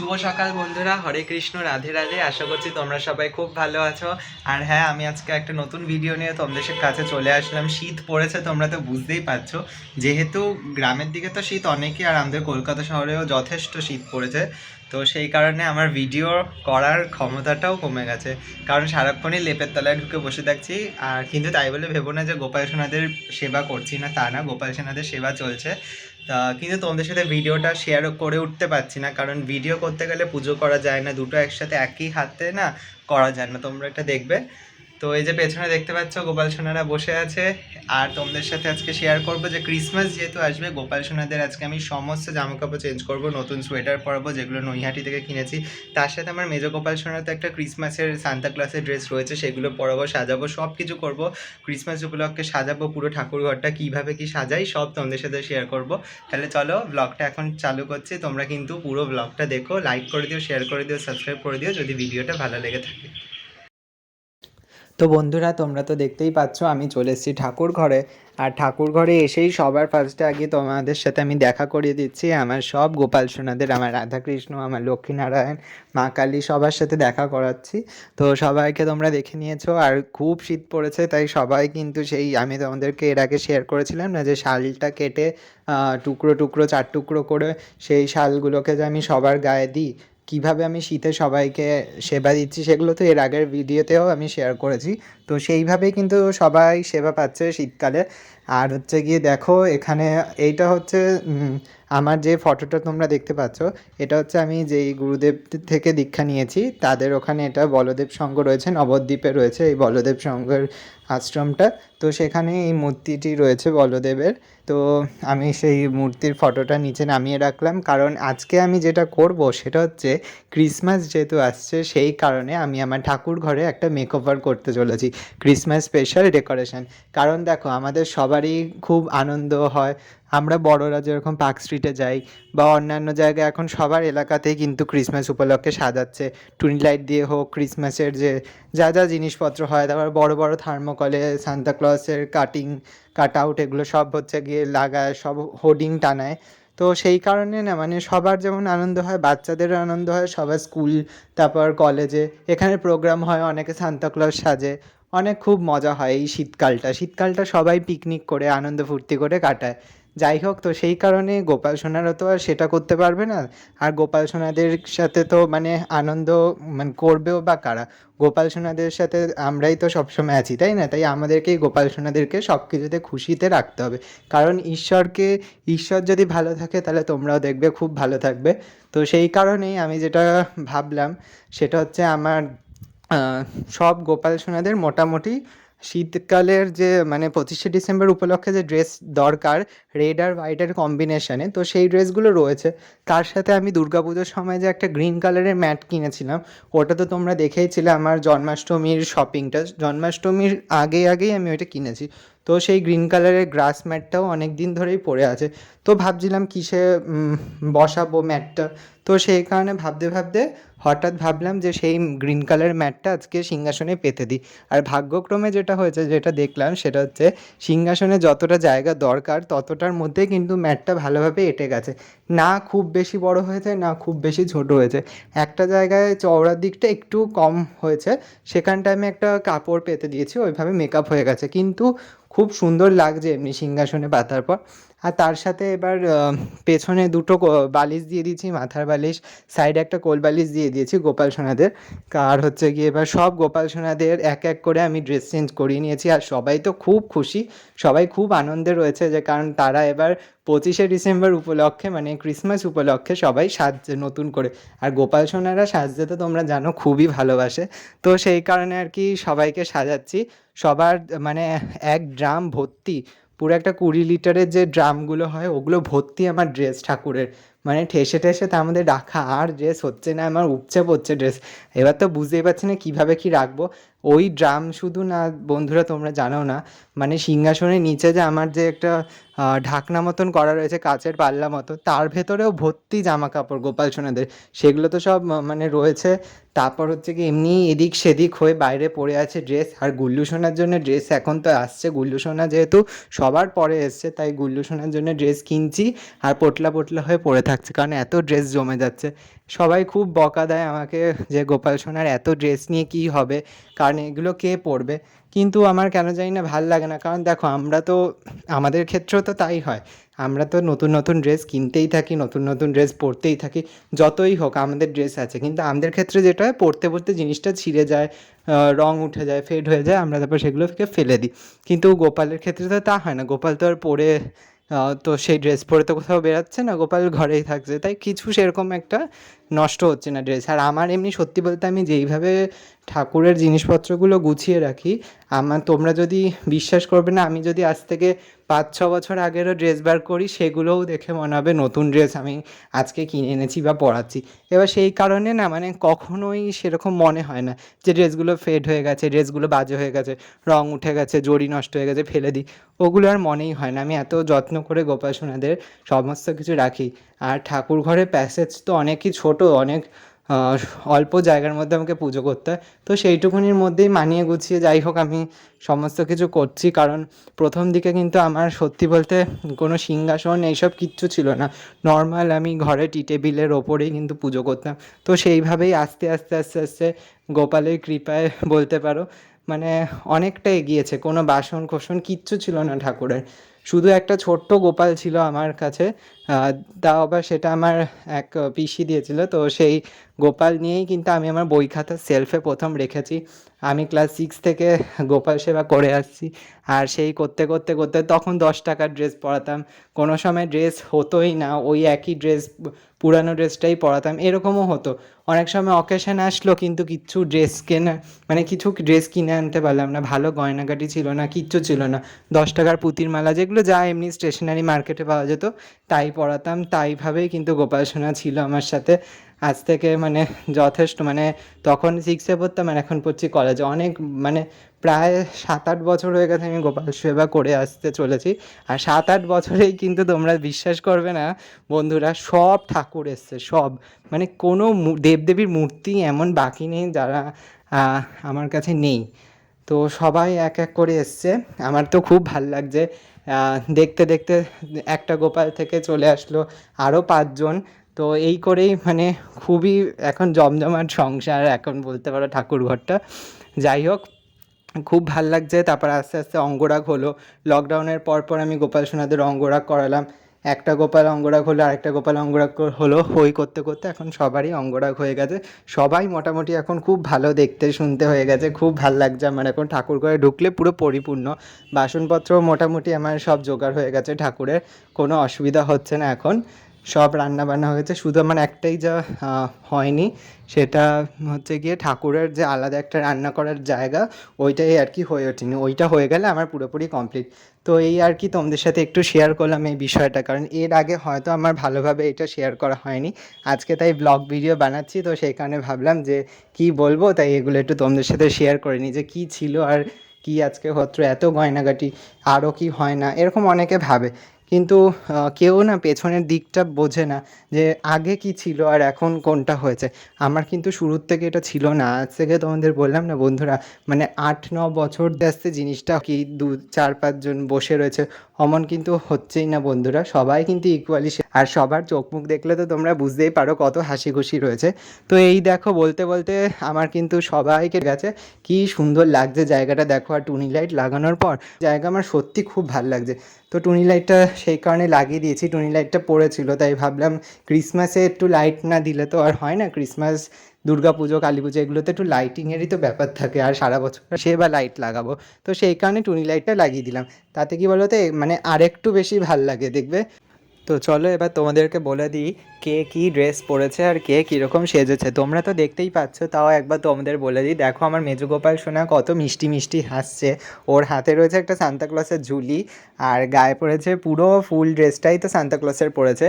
শুভ সকাল বন্ধুরা, হরে কৃষ্ণ, রাধে রাধে। আশা করছি তোমরা সবাই খুব ভালো আছো। আর হ্যাঁ আমি আজকে একটা নতুন ভিডিও নিয়ে তোমাদের কাছে চলে আসলাম। শীত পড়েছে, তোমরা তো বুঝতেই পারছ। যেহেতু গ্রামের দিকে তো শীত অনেকই, আর আমাদের কলকাতা শহরেও যথেষ্ট শীত পড়েছে। তো সেই কারণে আমার ভিডিও করার ক্ষমতাটাও কমে গেছে। কারণ সারাক্ষণই লেপের তলায় ঢুকে বসে থাকছি। আর কিন্তু তাই বলে ভেবো না যে গোপাল সোনাদের সেবা করছি না, তা না, গোপাল সেনাদের সেবা চলছে। তা কিন্তু তোমাদের সাথে ভিডিওটা শেয়ার করে উঠতে পারছি না। কারণ ভিডিও করতে গেলে পুজো করা যায় না, দুটো একসাথে একই হাতে না করা যায় না। তোমরা এটা দেখবে। তো এই যে পেছনে দেখতে পাচ্ছ গোপাল সোনারা বসে আছে। আর তোমাদের সাথে আজকে শেয়ার করব যে ক্রিসমাস যেহেতু আসবে, গোপাল সোনাদের আজকে আমি সমস্ত জামা কাপড় চেঞ্জ করব, নতুন সোয়েটার পরাবো, যেগুলো নৈহাটি থেকে কিনেছি। তার সাথে আমার মেজো গোপাল সোনার তো একটা ক্রিসমাসের সান্তা ক্লাসের ড্রেস রয়েছে, সেগুলো পরাবো, সাজাবো সব কিছু করব। ক্রিসমাস উপলক্ষে সাজাবো পুরো ঠাকুর ঘরটা, কীভাবে কি সাজাই, সব তোমাদের সাথে শেয়ার করব। তাহলে চলো ব্লগটা এখন চালু করছি, তোমরা কিন্তু পুরো ব্লগটা দেখো লাইক করে দিও শেয়ার করে দিও সাবস্ক্রাইব করে দিও, যদি ভিডিওটা ভালো লেগে থাকে। তো বন্ধুরা, তোমরা তো দেখতেই পাচ্ছ, আমি চলে এসেছি ঠাকুর ঘরে। আর ঠাকুর ঘরে এসেই সবার ফার্স্টে আগে তোমাদের সাথে আমি দেখা করিয়ে দিচ্ছি। আমার সব গোপাল সোনাদের, আমার রাধাকৃষ্ণ, আমার লক্ষ্মীনারায়ণ, মা কালী সবার সাথে দেখা করাচ্ছি। তো সবাইকে তোমরা দেখে নিয়েছো, আর খুব শীত পড়েছে, তাই সবাই কিন্তু সেই, আমি তোমাদেরকে এর আগে শেয়ার করেছিলাম না, যে শালটা কেটে টুকরো টুকরো, চার টুকরো করে সেই শালগুলোকে যে আমি সবার গায়ে দিই কীভাবে আমি শীতে সবাইকে সেবা দিচ্ছি সেগুলো তো এর আগের ভিডিওতেও আমি শেয়ার করেছি। তো সেইভাবেই কিন্তু সবাই সেবা পাচ্ছে শীতকালে। আর হচ্ছে গিয়ে দেখো, এখানে এইটা হচ্ছে আমার যে ফটোটা তোমরা দেখতে পাচ্ছ, এটা হচ্ছে আমি যেই গুরুদেব থেকে দীক্ষা নিয়েছি, তাদের ওখানে এটা বলদেব সংঘ রয়েছে, নবদ্বীপে রয়েছে এই বলদেব সংঘের আশ্রমটা। তো সেখানে এই মূর্তিটি রয়েছে বলদেবের। তো আমি সেই মূর্তির ফটোটা নিচে নামিয়ে রাখলাম, কারণ আজকে আমি যেটা করব সেটা হচ্ছে, ক্রিসমাস যেহেতু আসছে, সেই কারণে আমি আমার ঠাকুর ঘরে একটা মেকওভার করতে চলেছি। ক্রিসমাস স্পেশাল ডেকোরেশন কারণ দেখো, আমাদের সবারই খুব আনন্দ হয়। আমরা বড়রা যেরকম পার্ক স্ট্রিটে যাই বা অন্যান্য জায়গায় এখন সবার এলাকাতেই কিন্তু ক্রিসমাস উপলক্ষে সাজাচ্ছে। টুনি লাইট দিয়ে হোক, ক্রিসমাসের যে যা যা জিনিসপত্র হয়, তারপর বড় বড় থার্মোকলে, সান্তা ক্লসের কাটিং কাট আউট এগুলো সব হচ্ছে গিয়ে লাগায়, সব হোর্ডিং টানায়। তো সেই কারণে না মানে সবার যেমন আনন্দ হয়, বাচ্চাদেরও আনন্দ হয়, সবার স্কুল, তারপর কলেজে, এখানে প্রোগ্রাম হয়, অনেকে সান্তা ক্লজ সাজে। অনেক খুব মজা হয় এই শীতকালটা। শীতকালটা সবাই পিকনিক করে, আনন্দ ফুর্তি করে কাটায়। যাই হোক, তো সেই কারণে গোপাল সোনারও তো আর সেটা করতে পারবে না। আর গোপাল সোনাদের সাথে তো মানে আনন্দ মানে করবেও বা কারা? গোপাল সোনাদের সাথে আমরাই তো সবসময় আছি, তাই না? তাই আমাদেরকেই গোপাল সোনাদেরকে সব কিছুতে খুশিতে রাখতে হবে। কারণ ঈশ্বরকে, ঈশ্বর যদি ভালো থাকে, তাহলে তোমরাও দেখবে খুব ভালো থাকবে। তো সেই কারণেই আমি যেটা ভাবলাম, সেটা হচ্ছে আমার সব গোপাল সোনাদের মোটামুটি শীতকালের যে মানে পঁচিশে ডিসেম্বর উপলক্ষে যে ড্রেস দরকার রেড আর হোয়াইটের কম্বিনেশনে তো সেই ড্রেসগুলো রয়েছে। তার সাথে আমি দুর্গাপুজোর সময় যে একটা গ্রিন কালারের ম্যাট কিনেছিলাম, ওটা তো তোমরা দেখেইছিলে আমার জন্মাষ্টমীর শপিংটা জন্মাষ্টমীর আগে আগেই আমি ওইটা কিনেছি। তো সেই গ্রিন কালারের গ্রাস ম্যাটটাও অনেক দিন ধরেই পড়ে আছে। তো ভাবছিলাম কিসে বসাবো ম্যাটটা। তো সেই কারণে ভাবতে ভাবতে হঠাৎ ভাবলাম যে সেই গ্রিন কালার ম্যাটটা আজকে সিংহাসনে পেতে দিই। আর ভাগ্যক্রমে যেটা হয়েছে, যেটা দেখলাম সেটা হচ্ছে সিংহাসনে যতটা জায়গা দরকার ততটার মধ্যে কিন্তু ম্যাটটা ভালোভাবে এঁটে গেছে। না খুব বেশি বড় হয়েছে, না খুব বেশি ছোট হয়েছে। একটা জায়গায় চওড়ার দিকটা একটু কম হয়েছে। সেখানটায় আমি একটা কাপড় পেতে দিয়েছি, ওইভাবে মেকআপ হয়ে গেছে। কিন্তু খুব সুন্দর লাগছে এমনি সিংহাসনে পাতার পর। আর তার সাথে এবার পেছনে দুটো বালিশ দিয়ে দিয়েছি, মাথার বালিশ সাইডে একটা কোল বালিশ দিয়ে দিয়েছি গোপাল সোনাদের। আর হচ্ছে গিয়ে এবার সব গোপাল সোনাদের এক এক করে আমি ড্রেস চেঞ্জ করিয়ে নিয়েছি। আর সবাই তো খুব খুশি, সবাই খুব আনন্দে রয়েছে যে, কারণ তারা এবার পঁচিশে ডিসেম্বর উপলক্ষে মানে ক্রিসমাস উপলক্ষে সবাই সাজছে নতুন করে। আর গোপাল সোনারা সাজতে তো তোমরা জানো খুবই ভালোবাসে। তো সেই কারণে আর কি সবাইকে সাজাচ্ছি। সবার মানে এক ড্রাম ভর্তি পুরো একটা কুড়ি লিটারের যে ড্রামগুলো হয়, ওগুলো ভর্তি আমার ড্রেস ঠাকুরের। মানে ঠেসে ঠেসে তার মধ্যে রাখা। আর ড্রেস হচ্ছে না, আমার উপচে পড়ছে ড্রেস এবার তো বুঝতেই পারছি না কীভাবে কী রাখব। ওই ড্রাম শুধু না, বন্ধুরা তোমরা জানো না মানে সিংহাসনের নিচে যে আমার যে একটা ঢাকনা মতন করা রয়েছে কাচের পাল্লা মতো, তার ভেতরেও ভর্তি জামা কাপড় গোপাল সোনাদের। সেগুলো তো সব মানে রয়েছে। তারপর হচ্ছে কি, এমনি এদিক সেদিক হয়ে বাইরে পড়ে আছে ড্রেস। আর গুল্লু সোনার জন্য ড্রেস এখন তো আসছে। গুল্লু সোনা যেহেতু সবার পরে এসছে, তাই গুল্লু সোনার জন্য ড্রেস কিনছি আর পোটলা পোটলা হয়ে পড়ে থাকছে। কারণ এত ড্রেস জমে যাচ্ছে। সবাই খুব বকা দেয় আমাকে যে গোপাল সোনার এত ড্রেস নিয়ে কী হবে? কারণ এগুলো কে পরবে কিন্তু আমার কেন জানি না ভালো লাগে না। কারণ দেখো, আমরা তো, আমাদের ক্ষেত্রেও তো তাই হয়। আমরা তো নতুন নতুন ড্রেস কিনতেই থাকি, নতুন নতুন ড্রেস পরতেই থাকি, যতই হোক আমাদের ড্রেস আছে। কিন্তু আমাদের ক্ষেত্রে যেটা হয় পরতে পরতে জিনিসটা ছিঁড়ে যায় রং উঠে যায় ফেড হয়ে যায়, আমরা তারপর সেগুলোকে ফেলে দিই। কিন্তু গোপালের ক্ষেত্রে তো তা হয় না। গোপাল তো আর পরে তো সেই ড্রেস পরে তো কোথাও বেরাচ্ছে না, গোপাল ঘরেই থাকছে। তাই কিছু সেরকম একটা নষ্ট হচ্ছে না ড্রেস আর আমার এমনি সত্যি বলতে আমি যেইভাবে ঠাকুরের জিনিসপত্রগুলো গুছিয়ে রাখি, আমার তোমরা যদি বিশ্বাস করবে না, আমি যদি আজ থেকে পাঁচ ছ বছর আগেরও ড্রেস বার করি, সেগুলোও দেখে মনে হবে নতুন ড্রেস আমি আজকে কিনে এনেছি বা পরাচ্ছি। এবার সেই কারণে না মানে কখনোই সেরকম মনে হয় না যে ড্রেসগুলো ফেড হয়ে গেছে ড্রেসগুলো বাজে হয়ে গেছে, রং উঠে গেছে, জড়ি নষ্ট হয়ে গেছে, ফেলে দিই। ওগুলো আর মনেই হয় না। আমি এত যত্ন করে গোপাল সোনাদের সমস্ত কিছু রাখি। আর ঠাকুর ঘরের প্যাসেজ তো অনেকই ছোট, অনেক অল্প জায়গার মধ্যে আমাকে পুজো করতে হয়। তো সেইটুকুনির মধ্যেই মানিয়ে গুছিয়ে যাই হোক, আমি সমস্ত কিছু করছি। কারণ প্রথম দিকে কিন্তু আমার সত্যি বলতে কোনো সিংহাসন এইসব কিচ্ছু ছিল না। নর্মাল আমি ঘরে টি টেবিলের ওপরেই কিন্তু পুজো করতাম। তো সেইভাবেই আস্তে আস্তে আস্তে আস্তে গোপালের কৃপায় বলতে পারো মানে অনেকটা এগিয়েছে। কোনো বাসন কোসন কিচ্ছু ছিল না ঠাকুরের। শুধু একটা ছোট্ট গোপাল ছিল আমার কাছে তাও আবার সেটা আমার এক পিসি দিয়েছিল, তো সেই গোপাল নিয়েই কিন্তু আমি আমার বই খাতার সেলফে প্রথম রেখেছি। আমি ক্লাস সিক্স থেকে গোপাল সেবা করে আসছি, আর সেই করতে করতে করতে তখন দশ টাকার ড্রেস পরাতাম। কোনো সময় ড্রেস হতোই না, ওই একই ড্রেস পুরানো ড্রেসটাই পরাতাম, এরকমও হতো। অনেক সময় অকেশন আসলো কিন্তু কিছু ড্রেস কেনা মানে কিছু ড্রেস কিনে আনতে পারলাম না, ভালো গয়নাগাটি ছিল না, কিচ্ছু ছিল না। দশ টাকার পুঁতির মালা যেগুলো যা এমনি স্টেশনারি মার্কেটে পাওয়া যেত, তাই পরাতাম তাইভাবেই কিন্তু গোপাল সোনা ছিল আমার সাথে। আজ থেকে মানে যথেষ্ট মানে তখন সিক্সে পড়তাম, আর এখন পড়ছি কলেজে অনেক মানে প্রায় সাত আট বছর হয়ে গেছে আমি গোপাল সেবা করে আসতে চলেছি। আর সাত আট বছরেই কিন্তু তোমরা বিশ্বাস করবে না, বন্ধুরা, সব ঠাকুর এসছে, সব। মানে কোনো দেবদেবীর মূর্তি এমন বাকি নেই যারা আমার কাছে নেই। তো সবাই এক এক করে এসছে। আমার তো খুব ভালো লাগছে। দেখতে দেখতে একটা গোপাল থেকে চলে আসলো আরও পাঁচজন। তো এই করেই মানে খুবই এখন জমজমাট সংসার এখন বলতে পারো ঠাকুর ঘরটা যাই হোক, খুব ভালো লাগছে, তারপর আস্তে আস্তে অঙ্গরাগ হলো। লকডাউনের পর পর আমি গোপাল সোনাদের অঙ্গরাগ করালাম। একটা গোপাল অঙ্গরাগ হলো, আরেকটা গোপাল অঙ্গরাগ হলো, হই করতে করতে এখন সবারই অঙ্গরাগ হয়ে গেছে। সবাই মোটামুটি এখন খুব ভালো দেখতে শুনতে হয়ে গেছে, খুব ভালো লাগছে আমার এখন ঠাকুর ঘরে ঢুকলে পুরো পরিপূর্ণ। বাসনপত্র মোটামুটি আমার সব জোগাড় হয়ে গেছে ঠাকুরের, কোনো অসুবিধা হচ্ছে না এখন। সব রান্না বান্না হয়েছে। শুধু আমার একটাই যা হয়নি, সেটা হচ্ছে গিয়ে ঠাকুরের যে আলাদা একটা রান্না করার জায়গা, ওইটাই আর কি হয়ে ওঠেনি। ওইটা হয়ে গেলে আমার পুরোপুরি কমপ্লিট তো এই আর কি তোমাদের সাথে একটু শেয়ার করলাম এই বিষয়টা, কারণ এর আগে হয়তো আমার ভালোভাবে এটা শেয়ার করা হয়নি। আজকে তাই ব্লগ ভিডিও বানাচ্ছি, তো সেই কারণে ভাবলাম যে কি বলব, তাই এগুলো একটু তোমাদের সাথে শেয়ার করে নিই যে কী ছিল আর কি আজকে হত্র এত গয়নাগাটি আরও কি হয় না, এরকম অনেকে ভাবে। কিন্তু কেউ না পেছনের দিকটা বোঝে না যে আগে কি ছিল আর এখন কোনটা হয়েছে। আমার কিন্তু শুরুর থেকে এটা ছিল না। আজ থেকে তোমাদের বললাম না বন্ধুরা মানে আট, ন বছর আসতে জিনিসটা কি দু, চার পাঁচজন বসে রয়েছে, অমন কিন্তু হচ্ছেই না বন্ধুরা। সবাই কিন্তু ইকুয়ালি আর সবার চোখ মুখ দেখলে তো তোমরা বুঝতেই পারো কত হাসি খুশি রয়েছে। তো এই দেখো বলতে বলতে আমার কিন্তু সবাইকে গেছে। কি সুন্দর লাগছে জায়গাটা। দেখো, আর টুনি লাইট লাগানোর পর জায়গা আমার সত্যি খুব ভালো লাগছে। তো টুনি লাইটটা সেই কারণে লাগিয়ে দিয়েছি। টুনি লাইটটা পড়েছিল, তাই ভাবলাম ক্রিসমাসে একটু লাইট না দিলে তো আর হয় না। ক্রিসমাস দুর্গা পুজো কালী পুজো এগুলোতে একটু লাইটিংয়েরই তো ব্যাপার থাকে, আর সারা বছর সে বা লাইট লাগাবো। তো সেই কারণে টুনি লাইটটা লাগিয়ে দিলাম। তাতে কি বলতো মানে আরেকটু বেশি ভালো লাগে, দেখবে? তো চলো এবার তোমাদেরকে বলে দিই কে কী ড্রেস পরেছে আর কে কীরকম সেজেছে। তোমরা তো দেখতেই পাচ্ছ, তাও একবার তোমাদের বলে দিই। দেখো আমার মেজুগোপাল সোনা কত মিষ্টি মিষ্টি হাসছে। ওর হাতে রয়েছে একটা সান্তাক্লসের ঝুলি, আর গায়ে পড়েছে পুরো ফুল ড্রেসটাই তো সান্তাক্লসের পরেছে।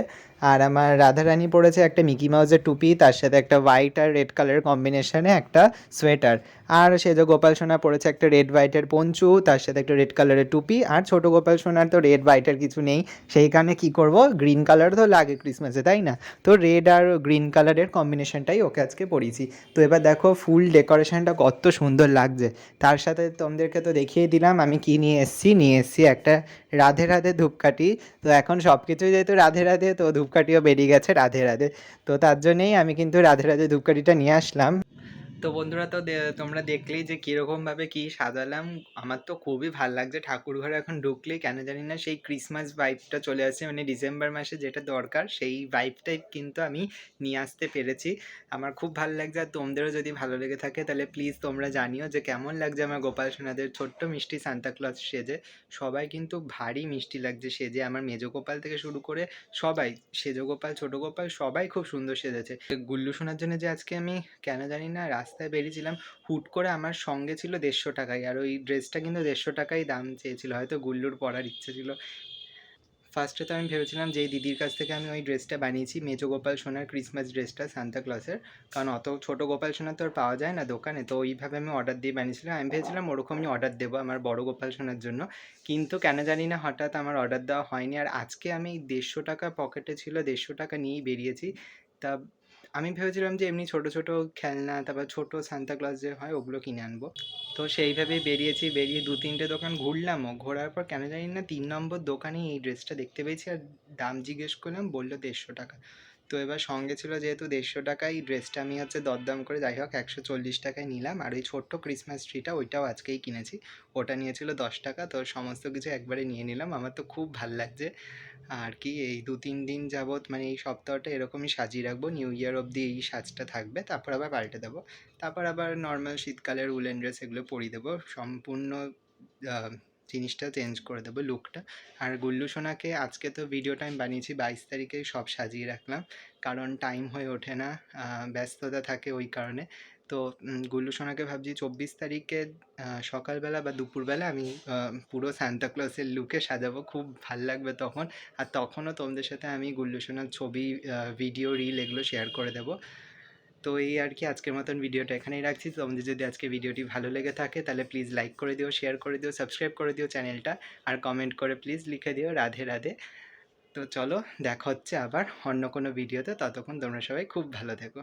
আর আমার রাধারানী পরেছে একটা মিকি মাউসের টুপি, তার সাথে একটা হোয়াইট আর রেড কালারের কম্বিনেশনে একটা সোয়েটার আর সেজ গোপাল সোনা পরেছে একটা রেড হোয়াইটের পঞ্চু, তার সাথে একটা রেড কালারের টুপি। আর ছোট গোপাল সোনার তো রেড হোয়াইটের কিছু নেই। সেইখানে কি করব? গ্রিন কালার তো লাগে ক্রিসমাসে তাই না? তো রেড আর গ্রিন কালারের কম্বিনেশনটাই ওকে আজকে পরিয়েছি। তো এবার দেখো ফুল ডেকোরেশনটা কত সুন্দর লাগছে। তার সাথে তোমাদেরকে তো দেখিয়ে দিলাম, আমি কি নিয়ে এসেছি? নিয়ে এসেছি একটা রাধে রাধে ধূপকাঠি। তো এখন সব কিছুই যেহেতু রাধে রাধে, তো ধূপকাঠিও বেরিয়ে গেছে রাধে রাধে। তো তার জন্যেই আমি কিন্তু রাধে রাধে ধূপকাঠিটা নিয়ে আসলাম। তো বন্ধুরা তো তোমরা দেখলেই যে কীরকমভাবে কী সাজালাম। আমার তো খুবই ভালো লাগছে। ঠাকুর ঘরে এখন ঢুকলেই কেন জানি না সেই ক্রিসমাস ভাইবটা চলে আসছে। মানে ডিসেম্বর মাসে যেটা দরকার, সেই ভাইবটাই কিন্তু আমি নিয়ে আসতে পেরেছি। আমার খুব ভালো লাগছে আর তোমাদেরও যদি ভালো লেগে থাকে তাহলে প্লিজ তোমরা জানিও যে কেমন লাগছে আমার গোপাল সোনাদের ছোট্ট মিষ্টি সান্তাক্লজ সেজে। সবাই কিন্তু ভারী মিষ্টি লাগছে সেজে। আমার মেজো গোপাল থেকে শুরু করে সবাই, সেজো গোপাল, ছোট গোপাল সবাই খুব সুন্দর সেজেছে। গুল্লু শোনার জন্য যে আজকে আমি কেন জানি না রাস্তায় বেরিয়েছিলাম, হুট করে আমার সঙ্গে ছিল দেড়শো টাকায় আর ওই ড্রেসটা কিন্তু দেড়শো টাকাই দাম চেয়েছিল, হয়তো গুল্লুর পরার ইচ্ছে ছিল। ফার্স্টে তো আমি ভেবেছিলাম যে দিদির কাছ থেকে আমি ওই ড্রেসটা বানিয়েছি, মেজো গোপাল সোনার ক্রিসমাস ড্রেসটা সান্তা ক্লসের কারণ অত ছোটো গোপাল সোনা তো আর পাওয়া যায় না দোকানে, তো ওইভাবে আমি অর্ডার দিয়ে বানিয়েছিলাম। আমি ভেবেছিলাম ওরকমই অর্ডার দেবো আমার বড় গোপাল সোনার জন্য। কিন্তু কেন জানি না হঠাৎ আমার অর্ডার দেওয়া হয়নি। আর আজকে আমি দেড়শো টাকা পকেটে ছিল, দেড়শো টাকা নিয়েই বেরিয়েছি। তা আমি ভেবেছিলাম যে এমনি ছোট ছোট খেলনা, তারপর ছোট সান্তা ক্লাস যে হয়, ওগুলো কিনে আনব। তো সেইভাবেই বেরিয়েছি, বেরিয়ে দু তিনটে দোকান ঘুরলামও ঘোরার পর কেন জানি না, তিন নম্বর দোকানে এই ড্রেসটা দেখতে পেয়েছি। আর দাম জিজ্ঞেস করলাম, বলল দেড়শো টাকা। তো এবার সঙ্গে ছিল যেহেতু দেড়শো টাকায় ড্রেসটা আমি হচ্ছে দরদাম করে যাই হোক একশো চল্লিশ টাকায় নিলাম। আর ওই ছোট্ট ক্রিসমাস ট্রিটা ওইটাও আজকেই কিনেছি। ওটা নিয়েছিল দশ টাকা, তো সমস্ত কিছু একবারে নিয়ে নিলাম। আমার তো খুব ভালো লাগছে। আর কি, এই দু তিন দিন যাবৎ মানে এই সপ্তাহটা এরকমই সাজিয়ে রাখব। নিউ ইয়ার অবধি এই সাজটা থাকবে, তারপর আবার পাল্টে দেবো। তারপর আবার নর্মাল শীতকালের উলেন ড্রেস এগুলো পরিয়ে দেবো। সম্পূর্ণ জিনিসটা চেঞ্জ করে দেবো লুকটা আর গুল্লু সোনাকে আজকে তো ভিডিও টাইম বানিয়েছি, বাইশ তারিখে সব সাজিয়ে রাখলাম। কারণ টাইম হয়ে ওঠে না ব্যস্ততা থাকে ওই কারণে। তো গুল্লু সোনাকে ভাবছি চব্বিশ তারিখে সকালবেলা বা দুপুরবেলা আমি পুরো সান্তাক্লসের লুকে সাজাবো, খুব ভালো লাগবে তখন। আর তখনও তোমাদের সাথে আমি গুল্লু সোনার ছবি ভিডিও রিল এগুলো শেয়ার করে দেবো। তো এই আর কি আজকের মতন ভিডিওটা এখানেই রাখছি। তোমাদের যদি আজকে ভিডিওটি ভালো লেগে থাকে, তাহলে প্লিজ লাইক করে দিও শেয়ার করে দিও সাবস্ক্রাইব করে দিও চ্যানেলটা, আর কমেন্ট করে প্লিজ লিখে দিও রাধে রাধে। তো চলো, দেখা হচ্ছে আবার অন্য কোনো ভিডিওতে, ততক্ষণ তোমরা সবাই খুব ভালো থেকো।